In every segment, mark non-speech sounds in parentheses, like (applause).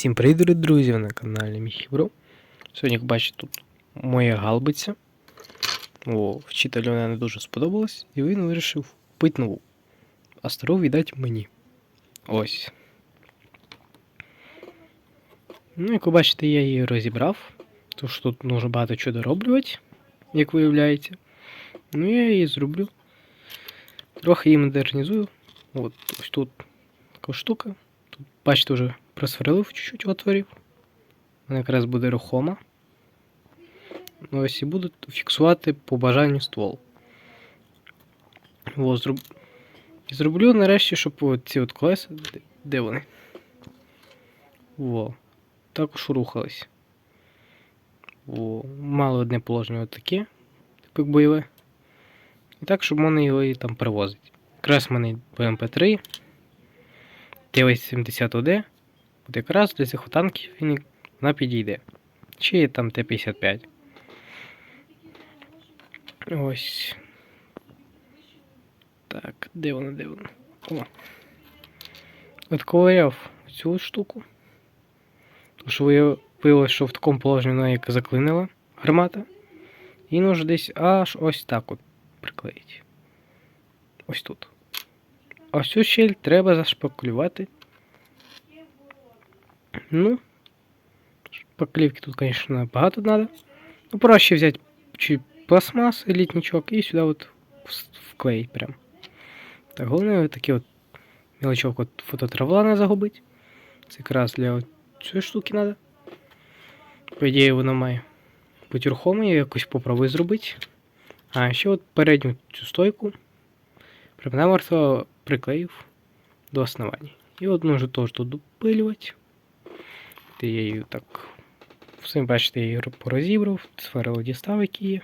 Всім привіт, друзі, на каналі Міхібро. Сьогодні, як бачите, тут моя галбиця. О, вчителю вона не дуже сподобалась, і він вирішив купити нову. А стару віддати мені. Ось. Ну, як ви бачите, я її розібрав. Що тут дуже багато чого дороблювати, як виявляється. Ну, я її зроблю. Трохи її модернізую. От ось тут така штука. Тут, бачите, вже просверлив чуть-чуть отворів. Вона якраз буде рухома. Ну, ось і буду фіксувати по бажанню ствол. О, зроб... І зроблю нарешті, щоб ці от колеса. Де, вони? Во. Також рухались. Во. Мало одне положення отаке, типу бойове. І так, щоб можна його і там привозити. Якраз в мене БМП-3. Т-80ОД. От якраз для цих танків він, вона підійде. Чи там Т-55. Ось. Так, де вона, де вона? О. Отковиряв цю штуку. Тому що виявилося, що в такому положенні вона як заклинила гармата. І нужно десь аж ось так от приклеїти. Ось тут. Ось цю щель треба зашпаклювати. Ну, шпаклівки тут, конечно, багато надо. Ну, проще взять чуть пластмас, літничок і сюди от вклеїть прям. Так, головне такі от мелочок от фототравла не загубить. Це якраз для от цієї штуки треба. По ідеї воно має рухоме, я якось попробую зробити. А ще от передню цю стойку прям приклеїв до основання. І от можу теж тут допилювати. Ти я її так. Всім бачите, я її порозібрав, сферило дістав, які є.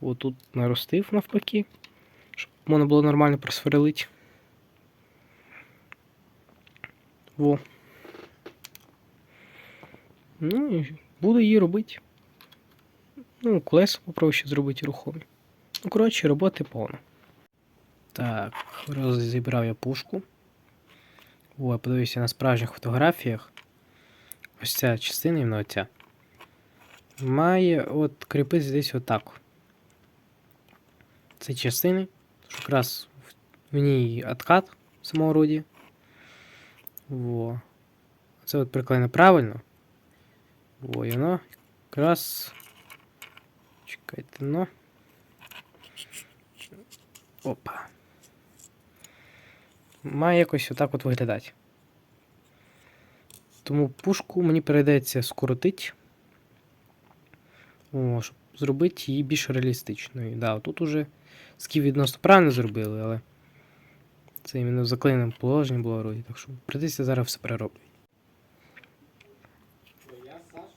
Отут наростив навпаки, щоб можна було нормально просверлити. Во. Ну і буду її робити. Ну, колеса попробую ще зробити рухомі. Ну, коротше, роботи повно. Так, розібрав я пушку. О, подивився на справжніх фотографіях. Ось ця частина, іменно оця. Має от кріпитися десь отак. Ці частини, що якраз в, ній откат в самому роді. Во. Це от приклеєно правильно. Во, і воно якраз. Чекайте, ну. Опа. Має якось отак от виглядати. Тому пушку мені перейдеться скоротити. О, щоб зробити її більш реалістичною. Да, тут уже сків відносно правильно зробили, але це іменно в заклиненому положенні було вроді, так що прийдеться зараз все перероблювати.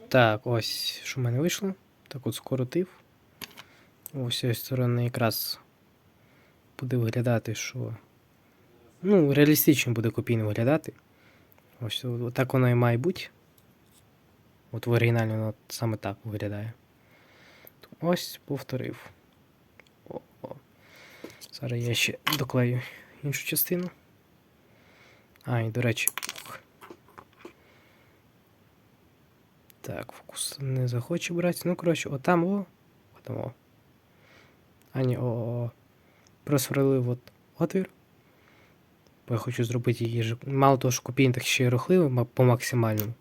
Так, ось що в мене вийшло. Так от скоротив. Ось цієї сторони якраз буде виглядати, що. Ну, реалістично буде копійно виглядати. Ось так воно і має бути. От в оригіналі воно саме так виглядає. Ось повторив. О, о. Зараз я ще доклею іншу частину. А, і до речі. Так, фокус не захоче брати. Ну, коротше, отам о. Отам о. А о, о, о. Просверлив от отвір. Бо я хочу зробити її. Мало того, що копійн так ще й рухливий по максимальному.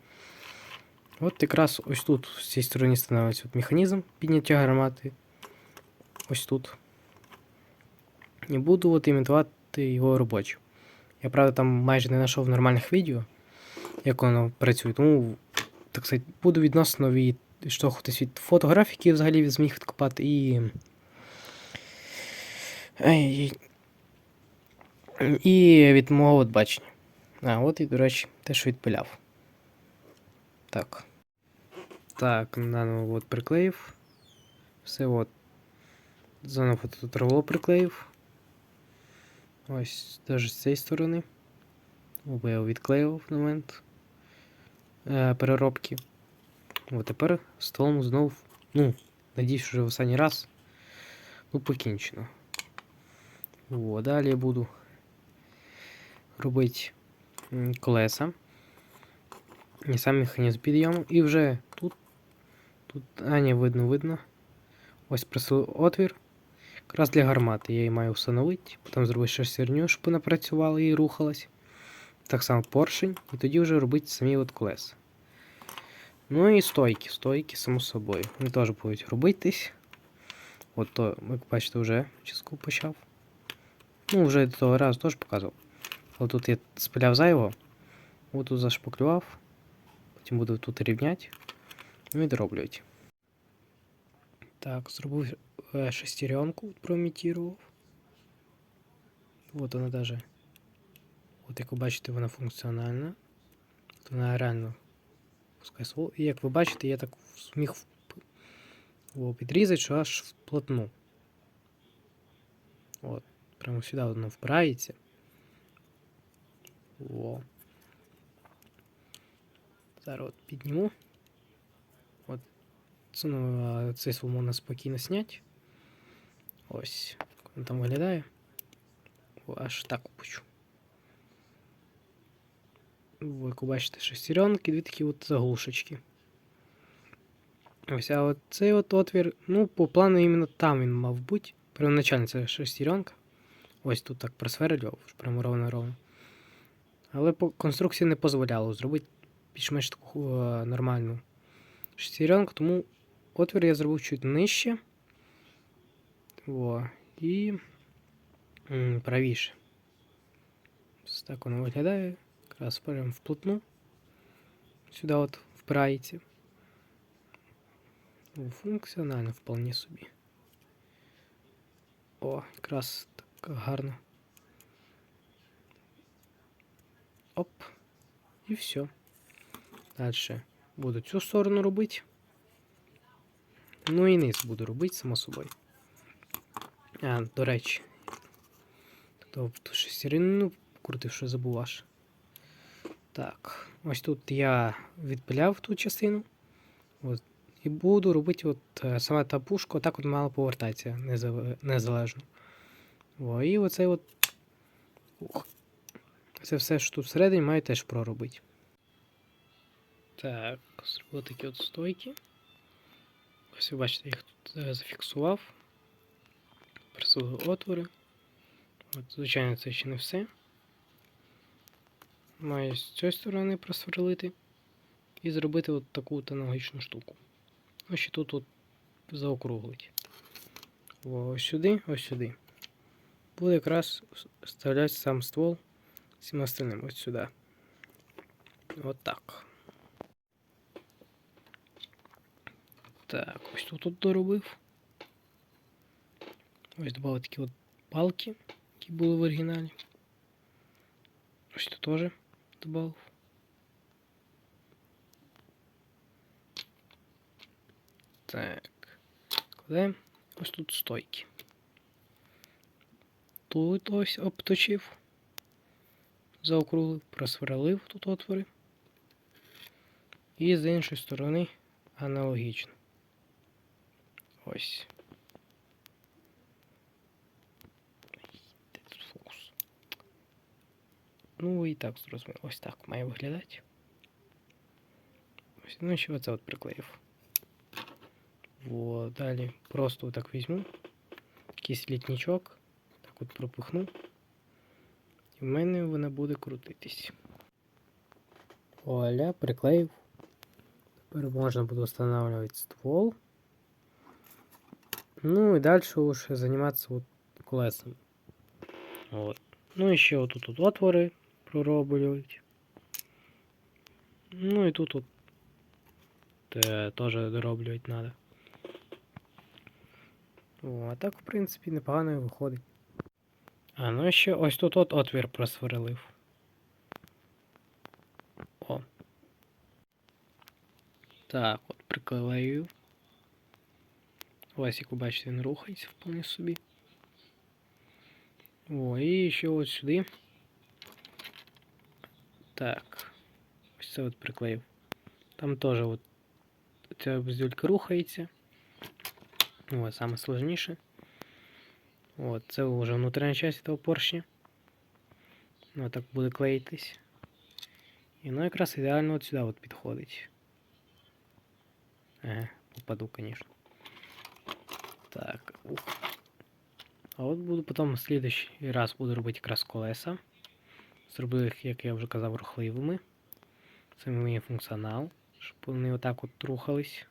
От якраз ось тут, з цієї сторони, становиться от механізм підняття гармати. Ось тут. І буду от імітувати його робочим. Я правда там майже не знайшов нормальних відео, як воно працює. Тому, так сказати, буду відносно відштовхуватись від фотографіки взагалі зміг відкопати і. І від мого от бачення. А, от і, до речі, те, що відпиляв. Так. Так, наново от приклеїв. Все от. Заново тут рвало приклеїв. Ось навіть з цієї сторони. Оба я відклеїв в момент е, переробки. От тепер столом знов, ну, надіюсь, вже в останній раз. Ну, покінчено. О, далі я буду робити колеса. І сам механізм підйому. І вже тут. Тут. А, ні, видно, видно. Ось просив отвір. Якраз для гармати. Я її маю встановити, потім зробити шестерню, щоб вона працювала і рухалась. Так само поршень, і тоді вже робити самі от колеса. Ну і стойки, стойки, само собою. Вони теж будуть робитись. От то, як бачите, вже частку почав. Ну, вже до того разу теж показував. Але тут я спиляв зайвого. От тут зашпаклював. Потім буду тут рівняти. Ну і дороблювати. Так, зробив е, шестеренку, проімітував. От вона даже. От як ви бачите, вона функціональна. От Вона реально пускає ствол. І як ви бачите, я так зміг підрізати, що аж вплотну. От, прямо сюди воно впирається. О. Зараз от підніму. От. Ну, цей ствол можна спокійно зняти. Ось. Він там виглядає. Аж так опущу. Ви бачите, шестеренки, дві такі от заглушечки. Ось, а от цей от отвір, ну, по плану іменно там він мав бути. Первоначально це шестеренка. Ось тут так просверлював, прямо ровно-ровно. Але по конструкції не дозволяло зробити більш-менш таку е, нормальну шестеренку, тому отвір я зробив чуть нижче. О, і правіше. Ось так воно виглядає. Якраз прям вплотну. Сюди от впирається. Функціонально вполне собі. О, якраз так гарно. Оп. І все. Далі буду цю сторону робити. Ну і низ буду робити, само собою. А, до речі. То ту шестерину крутив, що забув аж. Так, ось тут я відпиляв ту частину. От, і буду робити от е, саме та пушка, отак от мало повертатися незалежно. О, і оцей от. Ух. Це все, що тут всередині, маю теж проробити. Так, зробив такі от стойки. Ось ви бачите, їх тут е, зафіксував. Присули отвори. От, звичайно, це ще не все. Маю з цієї сторони просверлити і зробити от таку от аналогічну штуку. Ось ще тут от заокруглить. Ось сюди, ось сюди. Буде якраз вставляти сам ствол всім остальним ось сюди. От так. Так, ось тут от доробив. Ось додав такі от палки, які були в оригіналі. Ось тут теж додав. Так. Кладаємо ось тут стойки. Тут ось обточив. Заокруглив, просверлив тут отвори. І з іншої сторони аналогічно. Ось. Фокус? Ну і так зрозуміло. Ось так має виглядати. Ось, ну ще оце от приклеїв. Вот, далі просто так візьму. Якийсь літничок. Так от пропихну. І в мене вона буде крутитись. Вуаля, приклеїв. Тепер можна буде встановлювати ствол. Ну і далі уже займатися от колесами. От. Ну і ще отут от отвори пророблюють. Ну і тут от теж дороблювати треба. О, а так, в принципі, непогано і виходить. А, ну ще ось тут от отвір просверлив. О. Так, от приклею. Ось, як ви бачите, він рухається вполне собі. О, і ще от сюди. Так. Ось це от приклеїв. Там теж от ця бздюлька рухається. О, саме сложніше. От, це вже внутрішня частина поршня. Воно так буде клеїтись. І воно якраз ідеально от сюди от підходить. Ага, попаду, звісно. Так. Ух. А от буду потім слідуючий раз буду робити якраз колеса. Зробив їх, як я вже казав, рухливими. Це мій функціонал, щоб вони отак от рухались.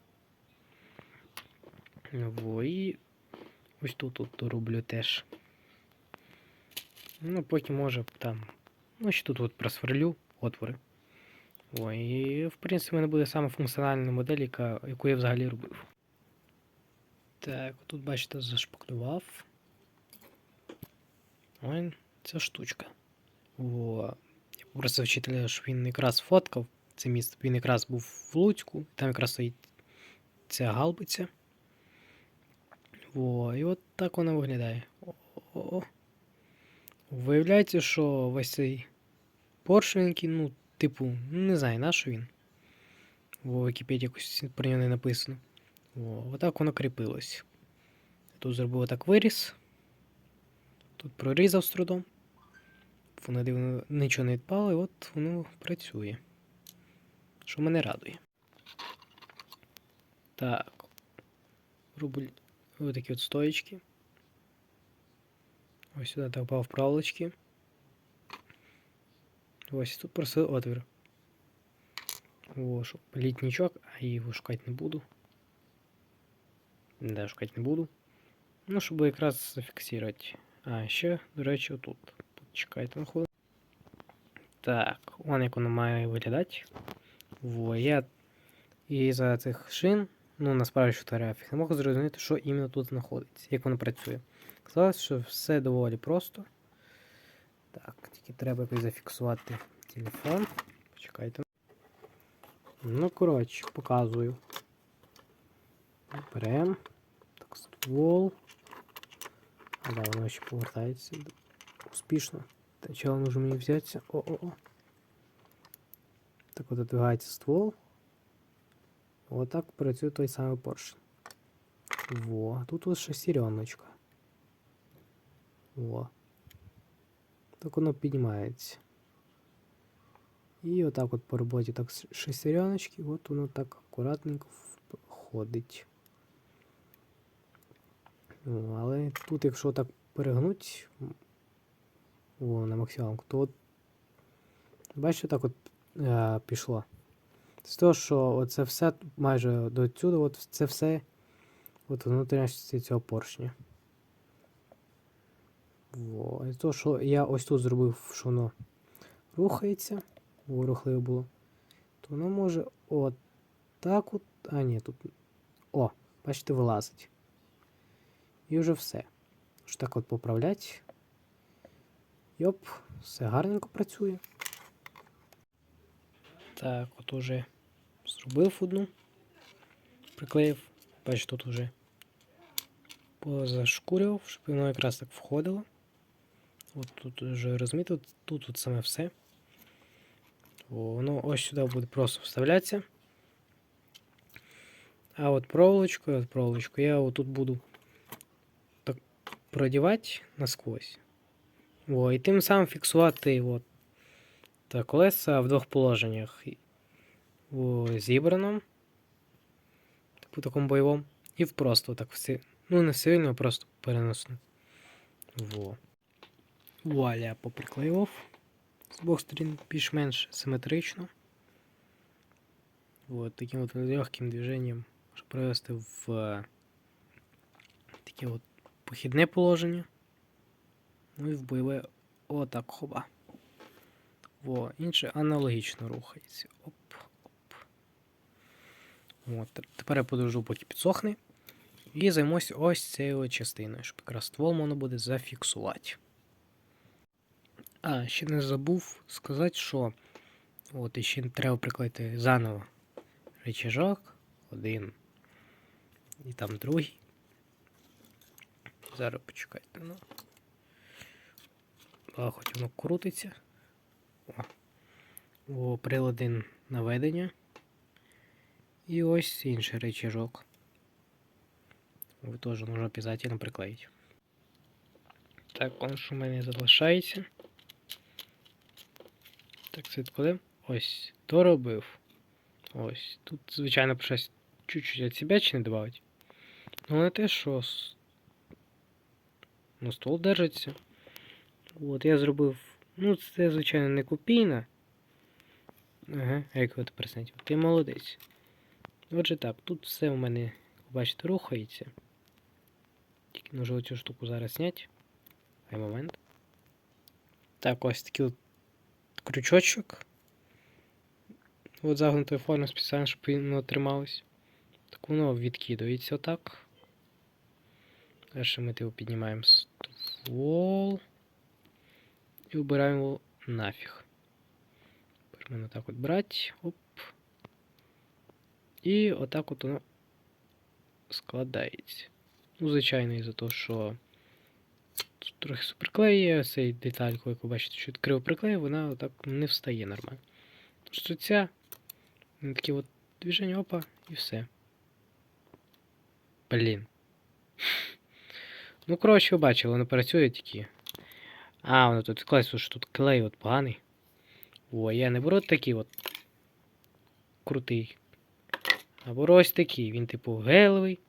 Во, і ось тут от дороблю теж. Ну, потім може там. Ну, ще тут от просверлю отвори. О, і в принципі в мене буде саме функціональна модель, яка, яку я взагалі робив. Так, тут бачите, зашпаклював. Ой, ця штучка. О, я попросив вчителя, щоб він якраз фоткав це місце. Він якраз був в Луцьку, там якраз стоїть ця галбиця. Во, і от так вона виглядає. О-о-о. Виявляється, що весь цей поршенький, ну, типу, не знаю, на що він. В Вікіпедії якось про нього не написано. О, отак воно кріпилось. Тут зробив отак виріз. Тут прорізав з трудом. Воно дивно нічого не відпало, і от воно працює. Що мене радує. Так. Рубль. Ось такі от стоечки. Ось сюди так попав проволочки. Ось тут просто отвір. О, щоб літничок, а його шукати не буду. Да, шукати не буду. Ну, щоб якраз зафіксувати. А, ще, до речі, отут. Тут чекайте на хвилину. Так, вон як воно має виглядати. Во, я із-за цих шин, ну насправді що фотографій, не можу зрозуміти, що іменно тут знаходиться, як воно працює. Сказалось, що все доволі просто. Так, тільки треба якось зафіксувати телефон. Почекайте. Ну, коротше, показую. Берем. Так, ствол. А да, воно ще повертається. Успішно. Сначала нужно мені взятися. О-о-о. Так от отвигається ствол. Отак працює той самий поршень. Во, тут ось шестереночка. Во. Так воно піднімається. І отак от по роботі так шестереночки, от воно так акуратненько входить. Але тут, якщо так перегнуть о, на максималку, то от бачите, так от е, пішло. З того, що оце все майже до цього, от це все от внутрішності цього поршня. Во. І то, що я ось тут зробив, що воно рухається, бо рухливо було, то воно може от так от. А, ні, тут. О, бачите, вилазить. І вже все. Ось так от поправляти. Йоп, все гарненько працює. Так, от уже зробив одну, приклеїв, бачите, тут уже позашкурював, щоб воно якраз так входило. От тут вже розмітив, тут, тут саме все. О, воно ось сюди буде просто вставлятися. А от проволочкою, от проволочку я отут буду так продівати насквозь. О, і тим самим фіксувати от, та колеса в двох положеннях. У зібраному, типу такому бойовому, і в просто так все. Ну, не сильно, а просто переносно. Во. Вуаля поприклеював. З двох сторін більш-менш симетрично. Вот таким вот легким движением щоб привести в е, таке от похідне положення. Ну і в бойове отак хоба. Во, інше аналогічно рухається. Оп. От, Тепер я подожду, поки підсохне. І займусь ось цією частиною, щоб якраз ствол можна буде зафіксувати. А, ще не забув сказати, що от ще треба приклеїти заново речажок. Один. І там другий. Зараз почекайте, ну. А, хоч воно крутиться. О. О, прилади наведення. І ось інший рычажок. Ви теж нужно обязательно приклеїти. Так, он що в мене залишається. Так, це відкладемо. ось доробив. Ось. Тут, звичайно, щось чуть-чуть від себе чи не добавить. Ну, не те, що ну, стол держиться. От, я зробив. Ну, це, звичайно, не копійна. Ага, як ви тепер знаєте? Ти молодець. Отже так, тут все у мене, бачите, рухається. Тільки можу цю штуку зараз зняти. Хай момент. Так, ось такий от крючочок. От загнутої форми спеціально, щоб воно трималось. Так воно відкидується отак. Далі ми його піднімаємо ствол. І вбираємо його нафіг. Можемо так от брати. Оп. І отак от воно складається. Ну, звичайно, із-за того, що тут трохи суперклей є, цей детальку, як ви бачите, що криво приклеїв, вона отак не встає нормально. Тож що ця такі от движення, опа, і все. Блін. Ну, коротше, ви бачили, воно працює тільки. А, воно тут класу, що тут клей от поганий. О, я не беру такий от крутий. А беру ось такий. Він, типу, гелевий.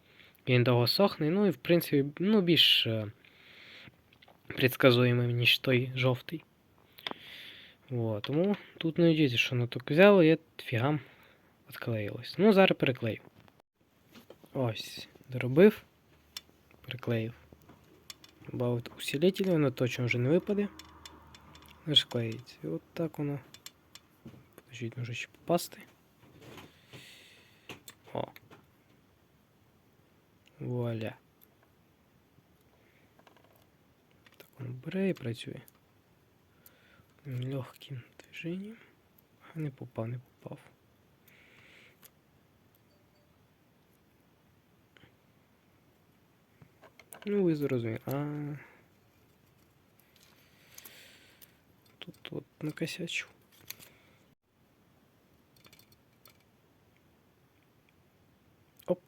Він довго сохне, ну і в принципі, ну, більш е, предсказуємий, ніж той жовтий. О, тому тут не діти, що воно так взяло і фігам відклеїлось. Ну, зараз переклею. Ось, доробив, приклеїв. Добавив усилитель, воно точно вже не випаде. Лиш клеїться. І от так воно. Подождіть, може ще попасти. О. Вуаля. Так воно бере і працює. Легким движенням. А не попав, не попав. Ну, ви зрозуміли. А. Тут от накосячу. Оп.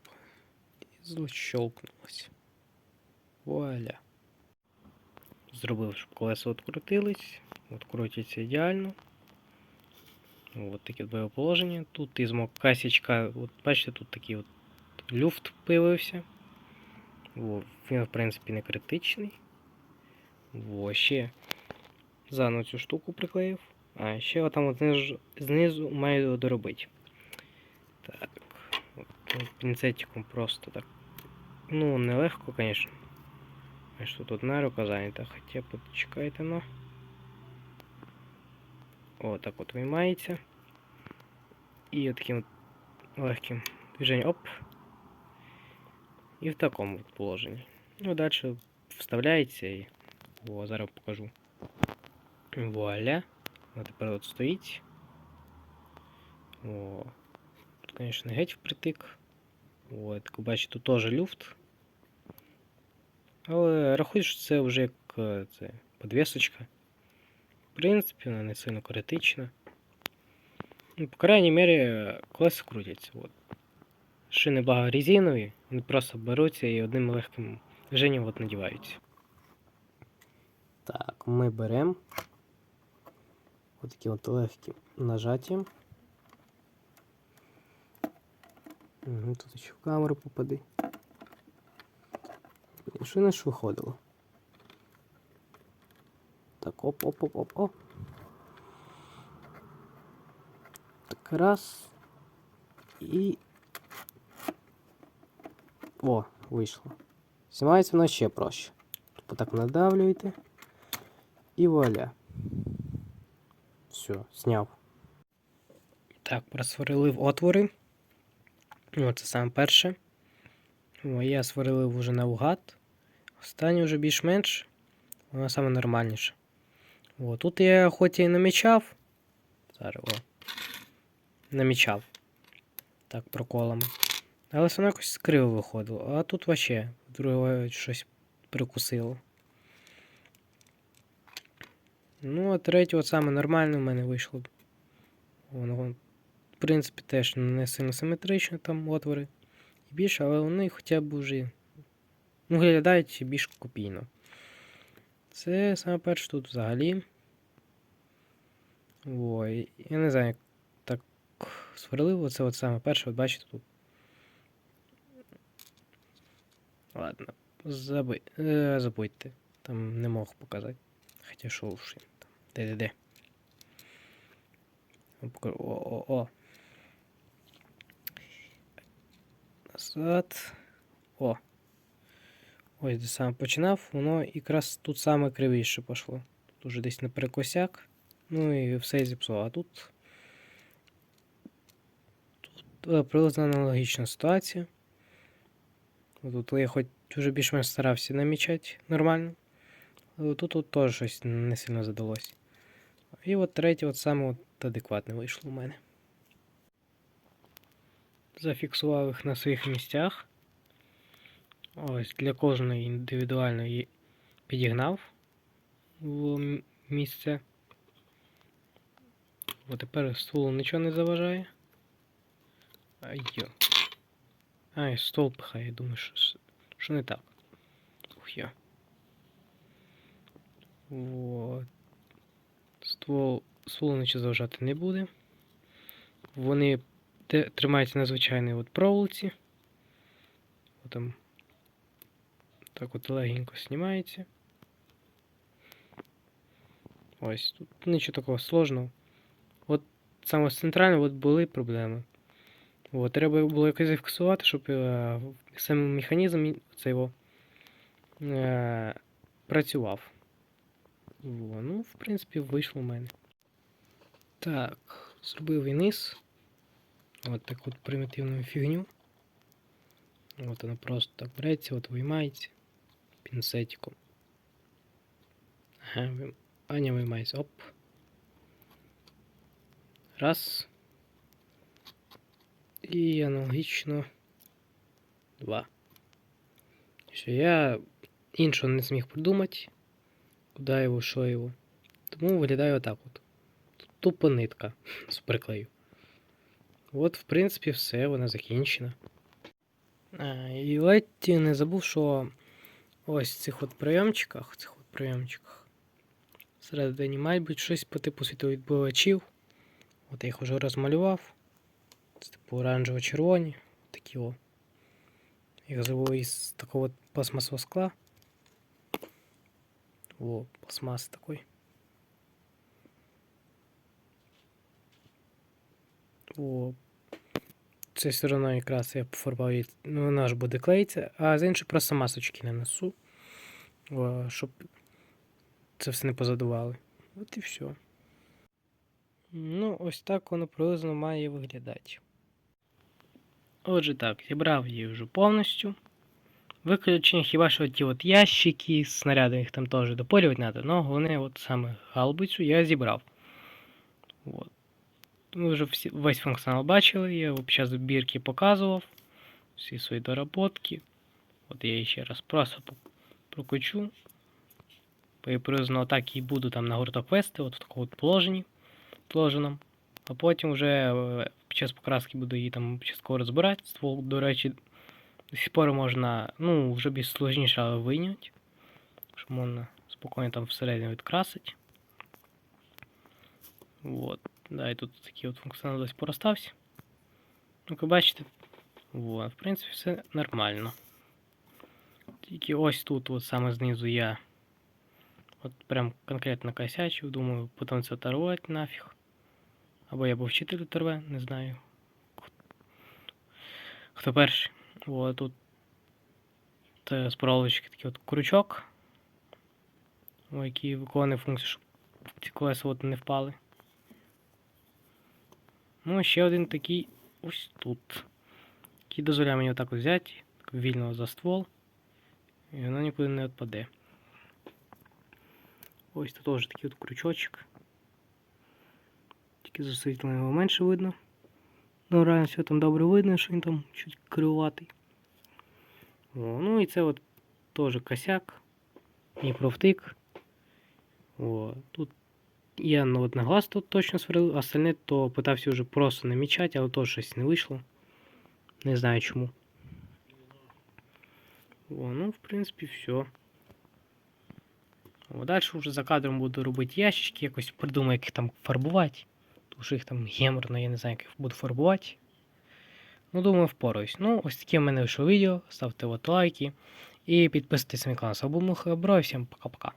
І защелкнулось. Вуаля. Зробив, щоб колеса відкрутились. От крутиться ідеально. От таке бойове положення. Тут ізмо касічка, от бачите, тут такий от люфт появився. О, він, в принципі, не критичний. О, ще заново цю штуку приклеїв. А ще отам от знизу, знизу маю доробити. Так. От пінцетиком просто так. Ну, нелегко, звісно. Аж тут одна рука зайнята, хоча почекайте, ну. О, так от виймається. І от таким от легким движенням оп. І в такому от положенні. Ну, далі вставляється і. О, зараз покажу. Вуаля. Вона тепер от стоїть. О. Тут, звісно, геть впритик. О, як бачите, тут теж люфт. Але рахуй, що це вже як е, це, подвісочка. В принципі, вона не сильно критична. Ну, по крайній мірі, колеса крутяться. От. Шини багорезинові, вони просто беруться і одним легким движенням от надіваються. Так, ми беремо отакі от легкі нажаттям. Угу, тут ще в камеру попади. Блін, Що не ж виходило? Так, оп, оп, оп, оп, оп. Так, раз. І. О, вийшло. Знімається воно ще проще. Тобто так надавлюєте. І вуаля. Все, зняв. Так, просверлив отвори. О, це саме перше. Я сверлив уже наугад. Останнє вже більш-менш. Воно саме нормальніше. О, тут я хоч і намічав. Зараз, о. Намічав. Так, проколами. Але все одно якось криво виходило. А тут вообще друге щось прикусило. Ну, а третє, от саме нормально в мене вийшло. Воно, в принципі, теж не сильно симетрично там отвори і більше, але вони хоча б вже ну, виглядають більш копійно. Це саме перше тут взагалі. Ой, я не знаю, як так сверлив. Оце от саме перше, от бачите тут. Ладно, заби... е, забудьте. Там не мог показати. Хоча що уж там. Де-де-де. О-о-о. Назад. О. Ось де сам починав, воно якраз тут саме кривіше пішло. Тут уже десь на перекосяк. Ну і все зіпсувало. А тут. Тут е, приблизно аналогічна ситуація. Тут я хоч вже більш-менш старався намічати нормально. Тут от теж щось не сильно задалось. І от третє, от саме от адекватне вийшло у мене. Зафіксував їх на своїх місцях. Ось для кожної індивідуально підігнав в місце. О, тепер стволу нічого не заважає. Айо. Ай, стол пихає, я думаю, що, що не так. Ух я. Вот. Ствол, ствол нічого заважати не буде. Вони тримаються на звичайній от проволоці. От там так от легенько знімається. Ось, тут нічого такого сложного. От саме з центрального от були проблеми. От, треба було якось зафіксувати, щоб е, сам механізм цей е, працював. Во, ну, в принципі, вийшло в мене. Так, зробив і низ. От так от примітивну фігню. От воно просто так береться, от виймається пінцетиком. Ага, вим... а виймається. Оп. Раз. І аналогічно два. Все, я іншого не зміг придумати. Куди його, що його. Тому виглядає отак от. Тупо нитка (laughs) з приклею. От, в принципі, все, вона закінчена. А, і ледь не забув, що ось в цих от прийомчиках, в цих от прийомчиках всередині мають бути щось по типу світловідбивачів. От я їх вже розмалював. Це типу оранжево-червоні. Такі о. Їх зробив із такого пластмасового скла. О, пластмас такой. О, це все одно якраз я пофарбав її, ну вона ж буде клеїться, а з іншої просто масочки нанесу, щоб це все не позадували. От і все. Ну, ось так воно приблизно має виглядати. Отже так, зібрав її вже повністю. Виключення хіба що ті от ящики, снаряди їх там теж допалювати треба, але головне от саме галбицю я зібрав. От. Ви вже всі, весь функціонал бачили, я під час збірки показував всі свої доработки. От я її ще раз просто по- прокручу. І приблизно так і буду там на гурток вести, от в такому от положенні, положеному. А потім вже е, під час покраски буду її там частково розбирати. Ствол, до речі, до сих пор можна, ну, вже більш сложніше, але вийняти. Щоб можна спокійно там всередині відкрасити. Вот. Да, і тут такий от функціонал десь поростався. Ну, як ви бачите, вот, в принципі, все нормально. Тільки ось тут, от саме знизу я от прям конкретно косячив, думаю, потім це оторвати нафіг. Або я був вчитель оторве, не знаю. Хто перший. От тут з проволочки такий от крючок, який виконує функцію, щоб ці колеса от не впали. Ну, ще один такий ось тут. Який дозволяє мені отак от взяти, вільно за ствол. І воно нікуди не відпаде. Ось тут теж такий от крючочок. Тільки з освітленням його менше видно. Ну, реально все там добре видно, що він там чуть кривуватий. О, ну і це от теж косяк. І провтик. О, тут я от на глаз тут точно сверлив, а остальне то питався вже просто намічати, але теж щось не вийшло. Не знаю чому. О, ну, в принципі, все. Далі вже за кадром буду робити ящички, якось придумаю, як їх там фарбувати. Тому що їх там геморно, я не знаю, як їх буду фарбувати. Ну, думаю, впораюсь. Ну, ось таке в мене вийшло відео. Ставте от лайки і підписуйтесь на канал. Був Муха Бро, всім пока-пока.